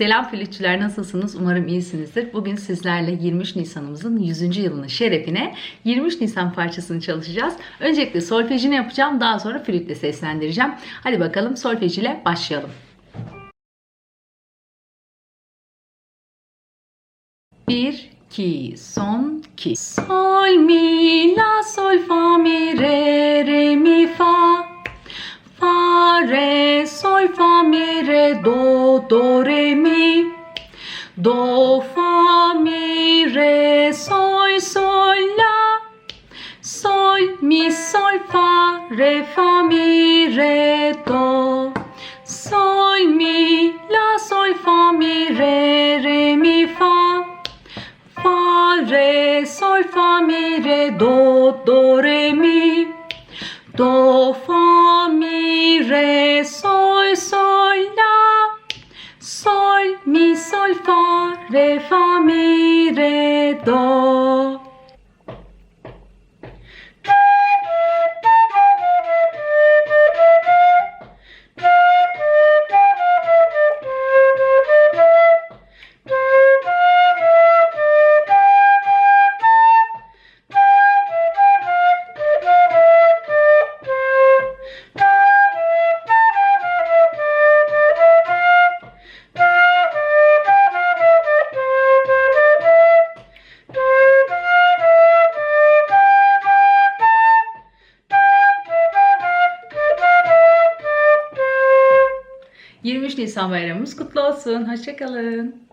Selam flütçüler nasılsınız? Umarım iyisinizdir. Bugün sizlerle 23 Nisan'ımızın 100. yılının şerefine 23 Nisan parçasını çalışacağız. Öncelikle solfejini yapacağım. Daha sonra flütle seslendireceğim. Hadi bakalım solfej ile başlayalım. Bir, iki, son, iki. Sol, mi, la, sol, fa, mi, re, fa, mi, re, do, do, re, mi. Do, fa, mi, re, sol, sol, la. Sol, mi, sol, fa, re, fa, mi, re, do. Sol, mi, la, sol, fa, mi, re, re, mi, fa. Fa, re, sol, fa, mi, re, do, do, re, mi. Do, fa, re, fa, mi, re, do. ...23 Nisan bayramımız kutlu olsun. Hoşçakalın.